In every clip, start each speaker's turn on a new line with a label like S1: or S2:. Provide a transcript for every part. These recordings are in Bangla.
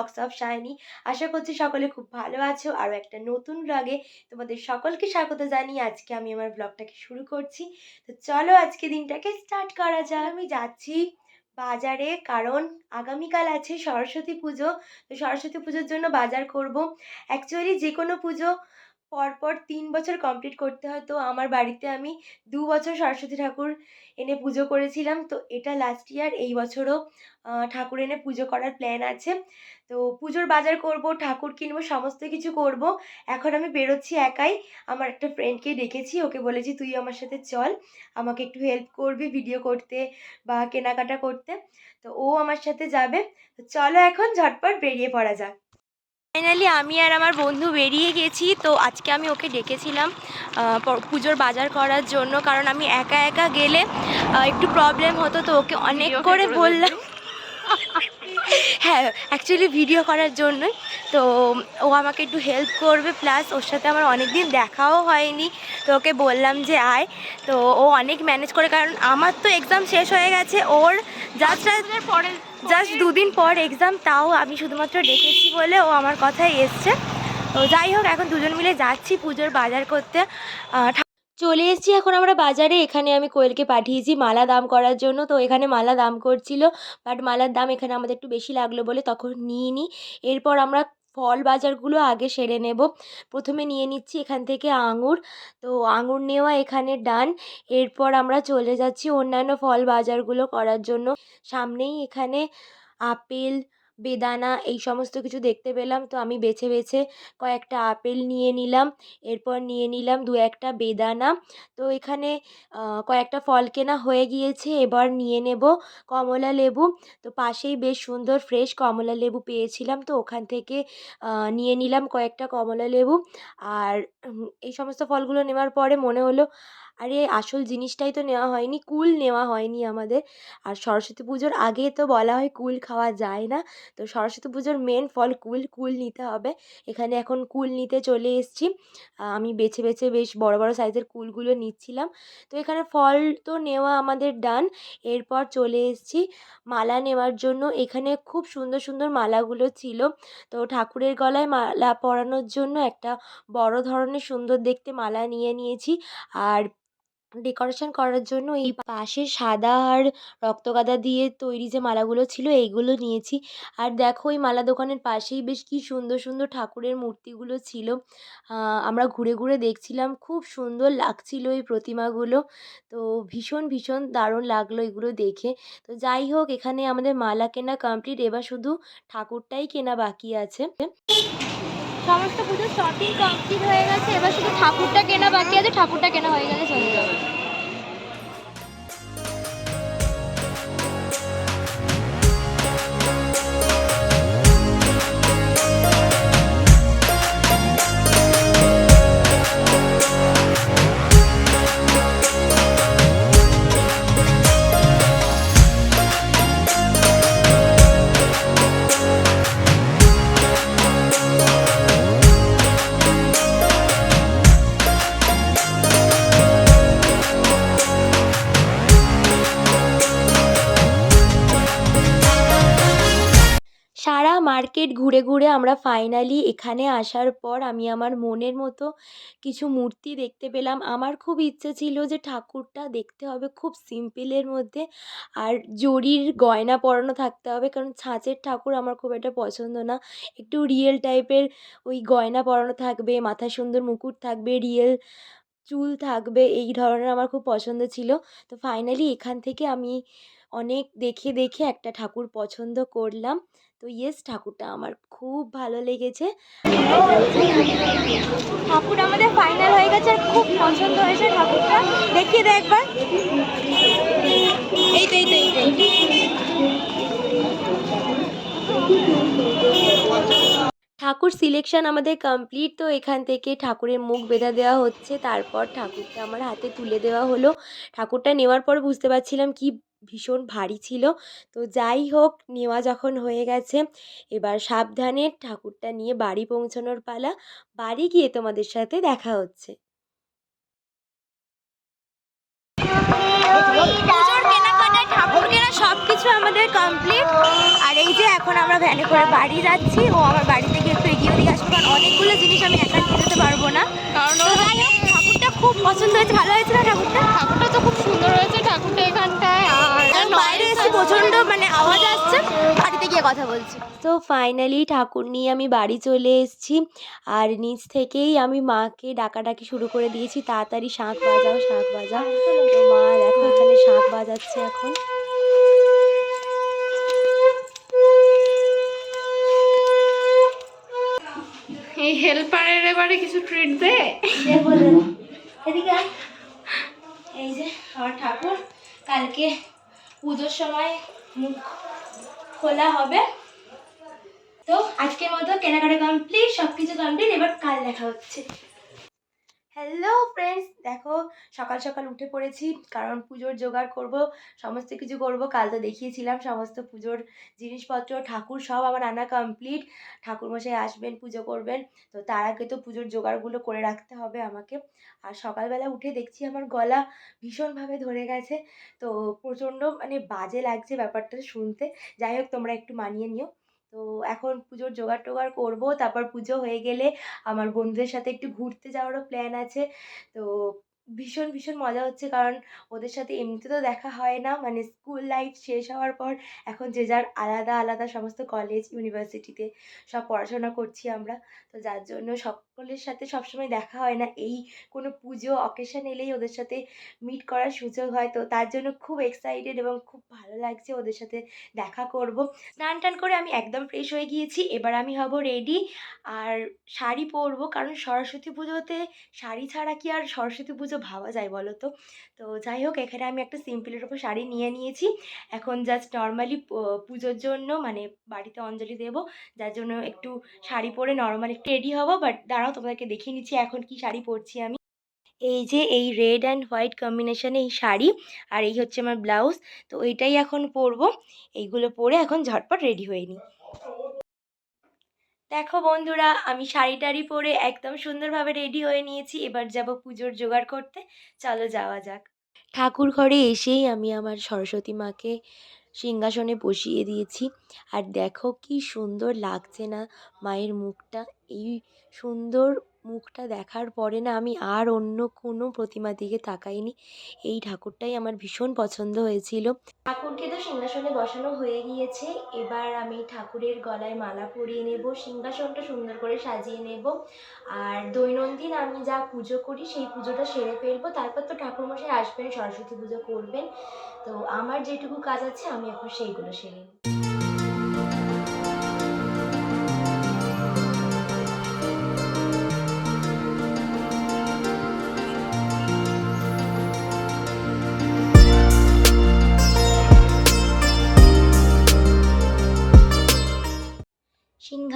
S1: ব্লগস অফ শাইনি আশা করছি সকলে খুব ভালো আছো। আরও একটা নতুন ব্লগে তোমাদের সকলকে স্বাগত জানিয়ে আজকে আমি আমার ব্লগটাকে শুরু করছি। তো চলো আজকে দিনটাকে স্টার্ট করা যাক। আমি যাচ্ছি বাজারে কারণ আগামীকাল আছে সরস্বতী পুজো। তো সরস্বতী পুজোর জন্য বাজার করব। অ্যাকচুয়ালি যে কোনো পুজো পরপর তিন বছর কমপ্লিট করতে হয়। তো আমার বাড়িতে আমি দু বছর সরস্বতী ঠাকুর এনে পুজো করেছিলাম। তো এটা লাস্ট ইয়ার এই বছরও ঠাকুর এনে পুজো করার প্ল্যান আছে। তো পুজোর বাজার করব, ঠাকুর কিনবো, সমস্ত কিছু করব। এখন আমি বেরোচ্ছি একাই। আমার একটা ফ্রেন্ডকে ডেকেছি, ওকে বলেছি, তুই আমার সাথে চল। আমাকে একটু হেল্প করবি ভিডিও করতে বা কেনাকাটা করতে। তো ও আমার সাথে যাবে। তো চলো এখন ঝটপট বেরিয়ে পড়া যাক। ফাইনালি আমি আর আমার বন্ধু বেরিয়ে গেছি তো আজকে আমি ওকে ডেকেছিলাম পুজোর বাজার করার জন্য কারণ আমি একা একা গেলে একটু প্রবলেম হতো তো ওকে অনেক করে বললাম। হ্যাঁ অ্যাকচুয়ালি ভিডিও করার জন্যই। তো ও আমাকে একটু হেল্প করবে প্লাস ওর সাথে আমার অনেক দিন দেখাও হয়নি তো ওকে বললাম যে আয়। তো ও অনেক ম্যানেজ করে কারণ আমার তো এক্সাম শেষ হয়ে গেছে ওর জাস্ট
S2: পরে
S1: জাস্ট দুদিন পর এক্সাম তাও আমি শুধুমাত্র ডেকেছি বলে ও আমার কথায় এসছে। তো যাই হোক এখন দুজন মিলে যাচ্ছি পুজোর বাজার করতে। চলে এসেছি এখন আমরা বাজারে। এখানে আমি কোয়েলকে পাঠিয়েছি মালা দাম করার জন্য। তো এখানে মালা দাম করছিল বাট মালার দাম এখানে আমাদের একটু বেশি লাগল বলে তখন নিয়ে নিই এরপর আমরা ফল বাজারগুলো আগে সেরে নেব। প্রথমে নিয়ে নিচ্ছি এখান থেকে আঙুর। তো আঙুর নেওয়া এখানে ডান। এরপর আমরা চলে যাচ্ছি অন্যান্য ফল বাজারগুলো করার জন্য। সামনেই এখানে আপেল বেদানা এই সমস্ত কিছু দেখতে পেলাম। তো আমি বেছে বেছে কয়েকটা আপেল নিয়ে নিলাম, এরপর নিয়ে নিলাম দু একটা বেদানা। তো এখানে কয়েকটা ফল কেনা হয়ে গিয়েছে, এবার নিয়ে নেব কমলা লেবু। তো পাশেই বেশ সুন্দর ফ্রেশ কমলা লেবু পেয়েছিলাম, তো ওখান থেকে নিয়ে নিলাম কয়েকটা কমলা লেবু। আর এই সমস্ত ফলগুলো নেওয়ার পরে মনে হলো আরে, আসল জিনিসটাই তো নেওয়া হয়নি, কুল নেওয়া হয়নি আমাদের। আর সরস্বতী পুজোর আগে তো বলা হয় কুল খাওয়া যায় না। তো সরস্বতী পুজোর মেন ফল কুল কুল নিতে হবে। এখানে এখন কুল নিতে চলে এসেছি। আমি বেছে বেছে বেশ বড় বড় সাইজের কুলগুলো নিচ্ছিলাম। তো এখানে ফল তো নেওয়া আমাদের ডান এরপর চলে এসেছি মালা নেওয়ার জন্য। এখানে খুব সুন্দর সুন্দর মালাগুলো ছিল। তো ঠাকুরের গলায় মালা পরানোর জন্য একটা বড় ধরনের সুন্দর দেখতে মালা নিয়ে নিয়েছি। আর ডেকোরেশন করার জন্য এই পাশে সাদা আর রক্তগাঁদা দিয়ে তৈরি যে মালাগুলো ছিল, এইগুলো নিয়েছি। আর দেখো ওই মালা দোকানের পাশেই বেশ কি সুন্দর সুন্দর ঠাকুরের মূর্তিগুলো ছিল। আমরা ঘুরে ঘুরে দেখছিলাম, খুব সুন্দর লাগছিল এই প্রতিমাগুলো। তো ভীষণ ভীষণ দারুণ লাগল এগুলো দেখে। তো যাই হোক, এখানে আমাদের মালা কেনা কমপ্লিট এবার শুধু ঠাকুরটাই কেনা বাকি আছে।
S2: সমস্ত পুজোর শপিং কমপ্লিট হয়ে গেছে। এবার শুধু ঠাকুরটা কেনা বাকি আছে, ঠাকুরটা কেনা হয়ে গেলে চলে যাবে।
S1: ঘুরে ঘুরে আমরা ফাইনালি এখানে আসার পর আমি আমার মনের মতো কিছু মূর্তি দেখতে পেলাম। আমার খুব ইচ্ছে ছিল যে ঠাকুরটা দেখতে হবে খুব সিম্পলের মধ্যে আর জরির গয়না পরানো থাকতে হবে কারণ ছাঁচের ঠাকুর আমার খুব একটা পছন্দ না। একটু রিয়েল টাইপের ওই গয়না পরানো থাকবে মাথায় সুন্দর মুকুট থাকবে রিয়েল চুল থাকবে, এই ধরনের আমার খুব পছন্দ ছিল। তো ফাইনালি এখান থেকে আমি অনেক দেখে দেখে একটা ঠাকুর পছন্দ করলাম। তো ইয়েস ঠাকুরটা আমার খুব ভালো লেগেছে। ঠাকুর আমাদের ফাইনাল হয়ে গেছে আর খুব পছন্দ হয়েছে ঠাকুরটা। দেখিয়ে দে একবার। এই তো এই তো এই তো, ঠাকুর সিলেকশন আমাদের কমপ্লিট তো এখান থেকে ঠাকুরের মুখ বেঁধা দেওয়া হচ্ছে। তারপর ঠাকুরটা আমার হাতে তুলে দেওয়া হলো। ঠাকুরটা নেওয়ার পর বুঝতে পারছিলাম কি ভীষণ ভারী ছিল। তো যাই হোক নেওয়া যখন হয়ে গেছে এবার সাবধানে ঠাকুরটা নিয়ে বাড়ি পৌঁছানোর পালা। বাড়ি গিয়ে তোমাদের সাথে দেখা হচ্ছে। সব কিছু আমাদের কমপ্লিট আর এই যে এখন আমরা ভ্যানে করে বাড়ি যাচ্ছি ও আমার বাড়ি থেকে একটু এগিয়ে দিয়ে আসব কারণ অনেকগুলো জিনিস আমি একা নিয়ে যেতে পারব না।
S2: কারণ
S1: তো যাই হোক ঠাকুরটা খুব পছন্দ হয়েছে ভালো হয়েছে না ঠাকুরটা?
S2: ঠাকুরটা তো খুব সুন্দর হয়েছে ঠাকুরটা এখানটায় আর
S1: বাইরে এসে প্রচণ্ড মানে আওয়াজ আসছে বাড়িতে গিয়ে কথা বলছি। তো ফাইনালি ঠাকুর নিয়ে আমি বাড়ি চলে এসেছি আর নিচ থেকেই আমি মাকে ডাকাডাকি শুরু করে দিয়েছি তাড়াতাড়ি শাঁখ বাজাও শাঁখ বাজাও। তো মা দেখো এখানে শাঁখ বাজাচ্ছে এখন।
S2: এই হেল্পারের এবারে কিছু ট্রিট দে।
S1: এদিকে এই যে আমার ঠাকুর, কালকে পুজোর সময় মুখ খোলা হবে। তো আজকের মতো কেনাকাটা কমপ্লিট সব কিছু কমপ্লিট এবার কাল দেখা হচ্ছে। হ্যালো ফ্রেন্ডস দেখো, সকাল সকাল উঠে পড়েছি, কারণ পুজোর জোগাড় করব, সমস্ত কিছু করব। কাল তো দেখিয়েছিলাম সমস্ত পুজোর জিনিসপত্র, ঠাকুর সব আমার আনা কমপ্লিট ঠাকুরমশাই আসবেন, পুজো করবেন। তো তার আগে তো পুজোর জোগাড়গুলো করে রাখতে হবে আমাকে। আর সকালবেলা উঠে দেখছি আমার গলা ভীষণভাবে ধরে গেছে। তো প্রচণ্ড মানে বাজে লাগছে ব্যাপারটা শুনতে। যাই হোক, তোমরা একটু মানিয়ে নিও। তো এখন পুজোর জোগাড় টোগাড় করব। তারপর পুজো হয়ে গেলে আমার বন্ধুদের সাথে একটু ঘুরতে যাওয়ারও প্ল্যান আছে। তো ভীষণ ভীষণ মজা হচ্ছে কারণ ওদের সাথে এমনিতে তো দেখা হয় না। মানে স্কুল লাইফ শেষ হওয়ার পর এখন যে যার আলাদা আলাদা সমস্ত কলেজ ইউনিভার্সিটিতে সব পড়াশোনা করছি আমরা। তো যার জন্য সকলের সাথে সবসময় দেখা হয় না। এই কোনো পুজো অকেশন এলেই ওদের সাথে মিট করার সুযোগ হয়। তো তার জন্য খুব এক্সাইটেড এবং খুব ভালো লাগছে ওদের সাথে দেখা করব। স্নান টান করে আমি একদম ফ্রেশ হয়ে গিয়েছি। এবার আমি হব রেডি আর শাড়ি পরবো। কারণ সরস্বতী পুজোতে শাড়ি ছাড়া কি আর সরস্বতী পুজো ভাবা যায় বলো তো? তো যাই হোক, এখানে আমি একটা সিম্পলের ওপর শাড়ি নিয়ে নিয়েছি। এখন জাস্ট নর্মালি পুজোর জন্য মানে বাড়িতে অঞ্জলি দেব। যার জন্য একটু শাড়ি পরে নর্মাল রেডি হব। বাট দাঁড়াও তোমাদেরকে দেখিয়ে নিচ্ছি এখন কি শাড়ি পরছি আমি। এই যে এই রেড অ্যান্ড হোয়াইট কম্বিনেশানে এই শাড়ি আর এই হচ্ছে আমার ব্লাউজ তো এইটাই এখন পরবো। এইগুলো পরে এখন ঝটপট রেডি হয়ে নিই। দেখো বন্ধুরা, আমি শাড়ি টাড়ি পরে একদম সুন্দরভাবে রেডি হয়ে নিয়েছি। এবার যাব পুজোর জোগাড় করতে। চলো যাওয়া যাক। ঠাকুর ঘরে এসেই আমি আমার সরস্বতী মাকে সিংহাসনে বসিয়ে দিয়েছি। আর দেখো কি সুন্দর লাগছে না মায়ের মুখটা। এই সুন্দর মুখটা দেখার পরে না আমি আর অন্য কোনো প্রতিমার দিকে তাকাইনি। এই ঠাকুরটাই আমার ভীষণ পছন্দ হয়েছিল। ঠাকুরকে তো সিংহাসনে বসানো হয়ে গিয়েছে। এবার আমি ঠাকুরের গলায় মালা পরিয়ে নেব, সিংহাসনটা সুন্দর করে সাজিয়ে নেব। আর দৈনন্দিন আমি যা পুজো করি সেই পুজোটা সেরে ফেলব। তারপর তো ঠাকুরমশাই আসবেন, সরস্বতী পুজো করবেন। তো আমার যেটুকু কাজ আছে আমি এখন সেইগুলো সেরে নিই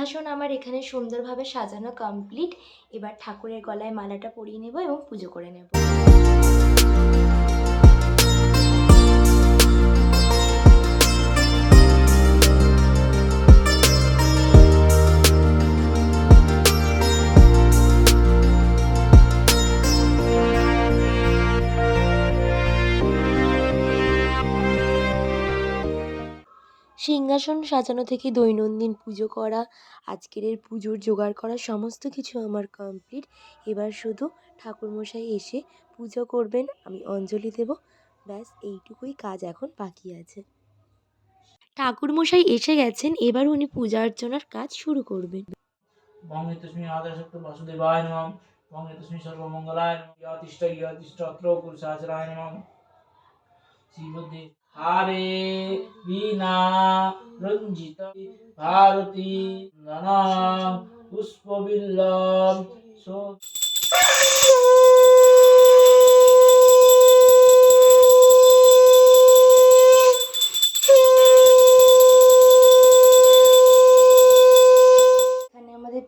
S1: সিংহাসন আমার এখানে সুন্দরভাবে সাজানো কমপ্লিট এবার ঠাকুরের গলায় মালাটা পরিয়ে নেব এবং পুজো করে নেব। সিংহাসন সাজানো থেকে দৈনন্দিন পুজো করা, আজকের পুজোর জোগাড় করা সমস্ত কিছু আমার কমপ্লিট এবার শুধু ঠাকুরমশাই এসে পুজো করবেন, আমি অঞ্জলি দেব। ব্যাস, এইটুকুই কাজ এখন বাকি আছে। ঠাকুরমশাই এসে গেছেন, এবার উনি পূজা অর্চনার কাজ শুরু করবেন।
S3: সর্বমঙ্গলায় হারে বীণা রঞ্জিত ভারতী ননাম পুষ্পবিল্লম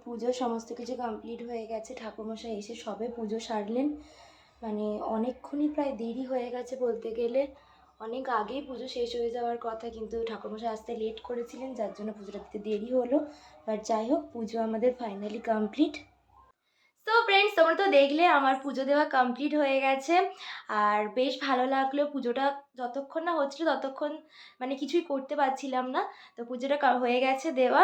S1: পুজো সমস্ত কিছু কমপ্লিট হয়ে গেছে। ঠাকুরমশাই এসে সবে পুজো সারলেন। মানে অনেকক্ষণই প্রায় দেরি হয়ে গেছে বলতে গেলে। অনেক আগেই পুজো শেষ হয়ে যাওয়ার কথা, কিন্তু ঠাকুরমশাই আসতে লেট করেছিলেন, যার জন্য পুজোটা দিতে দেরি হলো। বাট যাই হোক, পুজো আমাদের ফাইনালি কমপ্লিট সো ফ্রেন্ডস তোমরা তো দেখলে আমার পুজো দেওয়া কমপ্লিট হয়ে গেছে। আর বেশ ভালো লাগল পুজোটা। যতক্ষণ না হচ্ছিল ততক্ষণ মানে কিছুই করতে পারছিলাম না। তো পুজোটা হয়ে গেছে দেওয়া।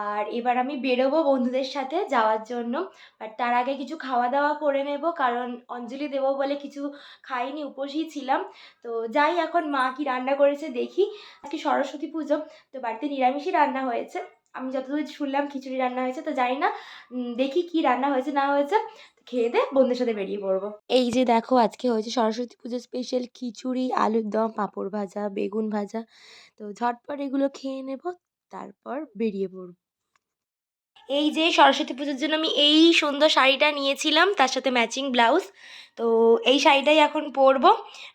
S1: আর এবার আমি বেরোবো বন্ধুদের সাথে যাওয়ার জন্য। বাট তার আগে কিছু খাওয়া দাওয়া করে নেব, কারণ অঞ্জলি দেবো বলে কিছু খাইনি, উপোসই ছিলাম। তো যাই, এখন মা কি রান্না করেছে দেখি। আজকে সরস্বতী পুজো, তো বাড়িতে নিরামিষই রান্না হয়েছে। আমি যতদূর শুনলাম খিচুড়ি রান্না হয়েছে তো জানি না দেখি কি রান্না হয়েছে না হয়েছে খেয়ে দে বন্ধুদের সাথে বেরিয়ে পড়ব। এই যে দেখো আজকে হয়েছে সরস্বতী পুজো স্পেশাল খিচুড়ি আলুর দম পাঁপড় ভাজা বেগুন ভাজা। তো ঝটপট এগুলো খেয়ে নেব তারপর বেরিয়ে পড়ব। এই যে সরস্বতী পুজোর জন্য আমি এই সুন্দর শাড়িটা নিয়েছিলাম তার সাথে ম্যাচিং ব্লাউজ তো এই শাড়িটাই এখন পরবো।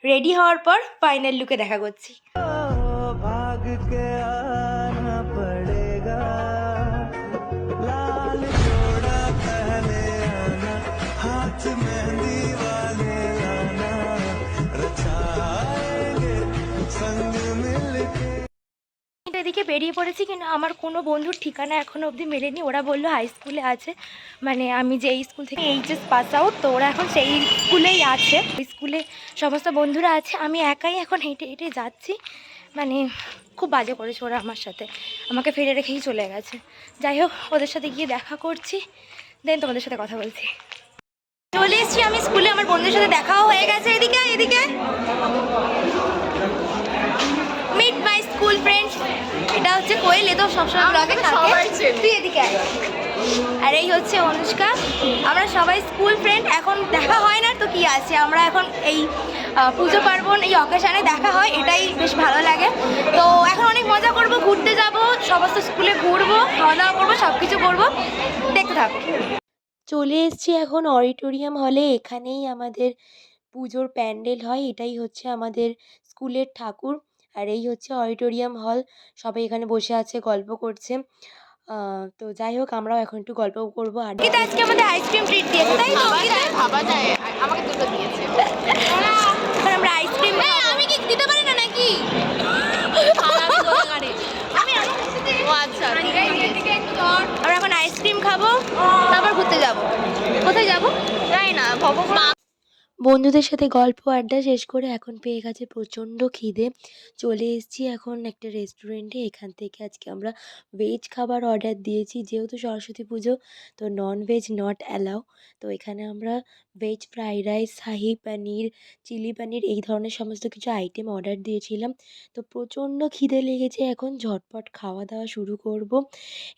S1: রেডি হওয়ার পর ফাইনাল লুকে দেখা করছি। এদিকে বেরিয়ে পড়েছি কিন্তু আমার কোনো বন্ধুর ঠিকানা এখনও অবধি মেলেনি। ওরা বলল হাই স্কুলে আছে। মানে আমি যে স্কুল থেকে এইচএস পাস আউট তো ওরা এখন সেই স্কুলেই আছে। স্কুলে সমস্ত বন্ধুরা আছে। আমি একাই এখন হেঁটে হেঁটে যাচ্ছি। মানে খুব বাজে করেছে ওরা আমার সাথে। আমাকে ফেলে রেখেই চলে গেছে। যাই হোক, ওদের সাথে গিয়ে দেখা করছি। দেন তোমাদের সাথে কথা বলছি। চলে এসছি আমি স্কুলে আমার বন্ধুদের সাথে দেখাও হয়ে গেছে। এদিকে এদিকে। ফ্রেন্ডস এটা হচ্ছে কোয়েল এ তো সবসময় ব্লগে থাকে। তুই এদিকে আর এই হচ্ছে অনুষ্কা। আমরা সবাই স্কুল ফ্রেন্ড এখন দেখা হয় না তো কি আছে? আমরা এখন এই পুজো পার্বণ এই অকেশানে দেখা হয় এটাই বেশ ভালো লাগে। তো এখন অনেক মজা করব ঘুরতে যাব সমস্ত স্কুলে ঘুরবো খাওয়া দাওয়া করব সব কিছু করব। দেখতে থাকো। চলে এসেছি এখন অডিটোরিয়াম হলে এখানেই আমাদের পুজোর প্যান্ডেল হয় এটাই হচ্ছে আমাদের স্কুলের ঠাকুর। আর এই হচ্ছে অডিটোরিয়াম হল। সবাই এখানে বসে আছে গল্প করছে। আহ, তো যাই হোক আমরাও এখন একটু গল্প করব আর আজকে আমাদের আইসক্রিম ট্রিট দিয়েছে তাই তো?
S2: ভাবা যায় আমাকে দুটো দিয়েছে।
S1: এখন আমরা আইসক্রিম
S2: আমি কি দিতে পারি না নাকি? আমি ও আচ্ছা
S1: আমরা এখন আইসক্রিম খাব তারপর ঘুরতে যাব। কোথায় যাব?
S2: যাই না ভগবান
S1: বন্ধুদের সাথে গল্প, আড্ডা শেষ করে এখন পেয়ে গেছে প্রচণ্ড খিদে। চলে এসেছি এখন একটা রেস্টুরেন্টে এখান থেকে আজকে আমরা ভেজ খাবার অর্ডার দিয়েছি। যেহেতু সরস্বতী পুজো, তো নন ভেজ নট অ্যালাউ তো এখানে আমরা veg fried rice shahi paneer chilli paneer এই ধরনের সমস্ত কিছু আইটেম অর্ডার দিয়েছিলাম। তো প্রচণ্ড খিদে লেগেছে এখন, ঝটপট খাওয়া দাওয়া শুরু করব।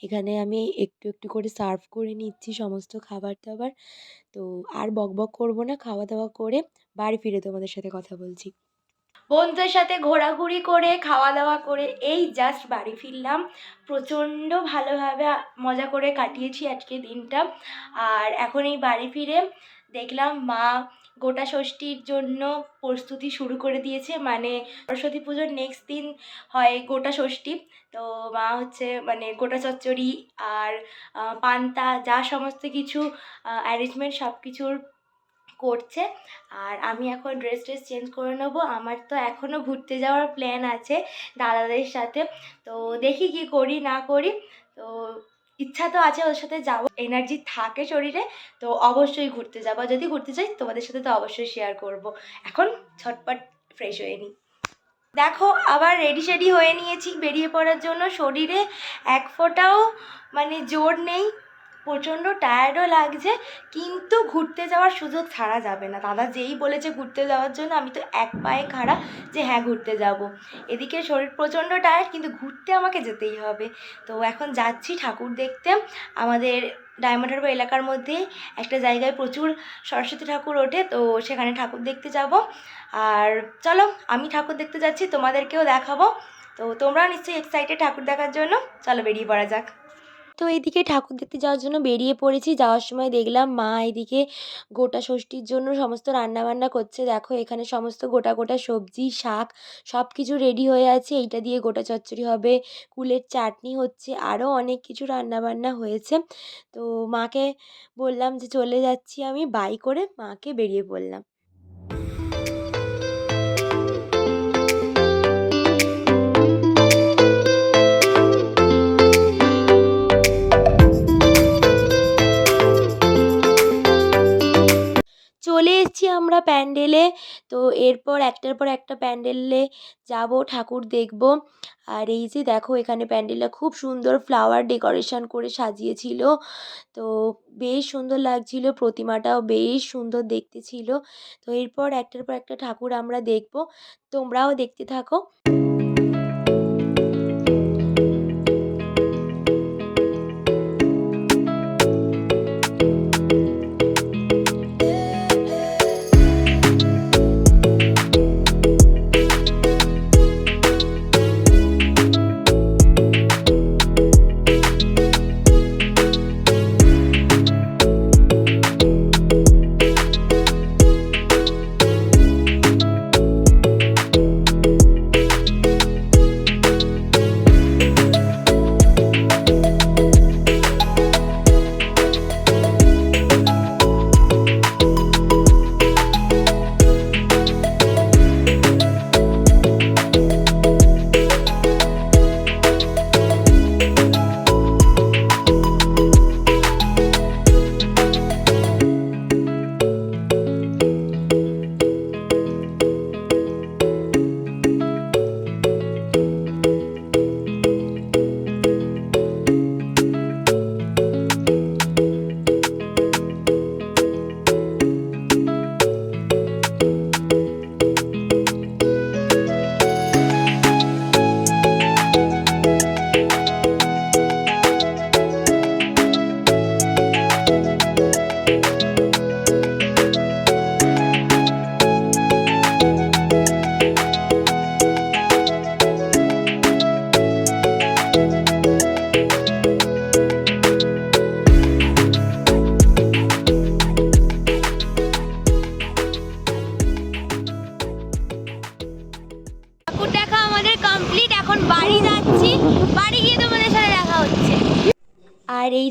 S1: এখানে আমি একটু একটু করে সার্ভ করে নিচ্ছি সমস্ত খাবার দাবার তো আর বকবক করব না খাওয়া দাওয়া করে বাড়ি ফিরে তোমাদের সাথে কথা বলছি। বন্ধুদের সাথে ঘোরাঘুরি করে খাওয়া দাওয়া করে এই জাস্ট বাড়ি ফিরলাম। প্রচণ্ড ভালোভাবে মজা করে কাটিয়েছি আজকে দিনটা। আর এখন এই বাড়ি ফিরে দেখলাম মা গোটা ষষ্ঠীর জন্য প্রস্তুতি শুরু করে দিয়েছে। মানে সরস্বতী পুজোর নেক্সট দিন হয় গোটা ষষ্ঠী। তো মা হচ্ছে মানে গোটা চচ্চড়ি আর পান্তা যা সমস্ত কিছু অ্যারেঞ্জমেন্ট সব কিছুর করছে। আর আমি এখন ড্রেস ট্রেস চেঞ্জ করে নেব। আমার তো এখনও ঘুরতে যাওয়ার প্ল্যান আছে দাদাদের সাথে। তো দেখি কি করি না করি। তো ইচ্ছা তো আছে ওর সাথে যাব এনার্জি থাকে শরীরে, তো অবশ্যই ঘুরতে যাব। যদি ঘুরতে যাই তোমাদের সাথে তো অবশ্যই শেয়ার করব। এখন ছটপট ফ্রেশ হয়ে নিই দেখো, আবার রেডি শেডি হয়ে নিয়েছি। বেরিয়ে পড়ার জন্য শরীরে এক ফোঁটাও মানে জোর নেই। প্রচণ্ড টায়ার্ডও লাগছে, কিন্তু ঘুরতে যাওয়ার সুযোগ ছাড়া যাবে না। দাদা যেই বলেছে ঘুরতে যাওয়ার জন্য, আমি তো এক পায়ে খাড়া যে হ্যাঁ ঘুরতে যাব। এদিকে শরীর প্রচণ্ড টায়ার্ড কিন্তু ঘুরতে আমাকে যেতেই হবে। তো এখন যাচ্ছি ঠাকুর দেখতে। আমাদের ডায়মন্ড হারবার এলাকার মধ্যে একটা জায়গায় প্রচুর সরস্বতী ঠাকুর ওঠে, তো সেখানে ঠাকুর দেখতে যাব। আর চলো, আমি ঠাকুর দেখতে যাচ্ছি, তোমাদেরকেও দেখাবো। তো তোমরাও নিশ্চয়ই এক্সাইটেড ঠাকুর দেখার জন্য। চলো বেরিয়ে পড়া যাক। তো এইদিকে ঠাকুর দেখতে যাওয়ার জন্য বেরিয়ে পড়েছি। যাওয়ার সময় দেখলাম মা এদিকে গোটা ষষ্ঠীর জন্য সমস্ত রান্নাবান্না করছে। দেখো এখানে সমস্ত গোটা গোটা সবজি, শাক সব কিছু রেডি হয়ে আছে। এইটা দিয়ে গোটা চচ্চড়ি হবে, কুলের চাটনি হচ্ছে আরও অনেক কিছু রান্নাবান্না হয়েছে। তো মাকে বললাম যে চলে যাচ্ছি আমি, বাই করে মাকে বেরিয়ে পড়লাম। আমরা প্যান্ডেলে। তো এরপর একটার পর একটা প্যান্ডেলে যাব, ঠাকুর দেখব। আর এই যে দেখো, এখানে প্যান্ডেলটা খুব সুন্দর ফ্লাওয়ার ডেকোরেশন করে সাজিয়েছিল। তো বেশ সুন্দর লাগছিল, প্রতিমাটাও বেশ সুন্দর দেখতে ছিল। তো এরপর একটার পর একটা ঠাকুর আমরা দেখব। তোমরাও দেখতে থাকো।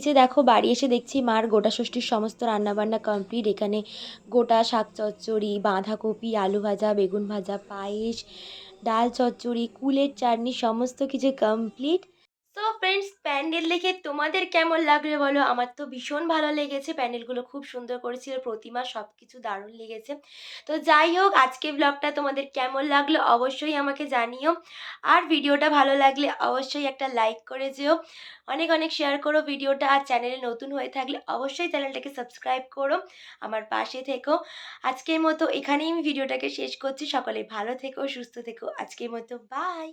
S1: যে দেখো বাড়ি এসে দেখছি মার গোটা ষষ্ঠীর সমস্ত রান্নাবান্না কমপ্লিট এখানে গোটা শাক চচ্চড়ি, বাঁধাকপি, আলু ভাজা, বেগুন ভাজা, পায়েস, ডাল চচ্চড়ি, কুলের চাটনি, সমস্ত কিছু কমপ্লিট সো ফ্রেন্ডস প্যান্ডেল দেখে তোমাদের কেমন লাগল বলো? আমার তো ভীষণ ভালো লেগেছে। প্যান্ডেলগুলো খুব সুন্দর করেছিল, প্রতিমা সব কিছু দারুণ লেগেছে। তো যাই হোক আজকে ব্লগটা তোমাদের কেমন লাগল অবশ্যই আমাকে জানিও। আর ভিডিওটা ভালো লাগলে অবশ্যই একটা লাইক করে যেও। অনেক অনেক শেয়ার করো ভিডিওটা। আর চ্যানেলে নতুন হয়ে থাকলে অবশ্যই চ্যানেলটাকে সাবস্ক্রাইব করো। আমার পাশে থেকো। আজকের মতো এখানেই আমি ভিডিওটাকে শেষ করছি। সকলে ভালো থেকো, সুস্থ থেকো। আজকের মতো বাই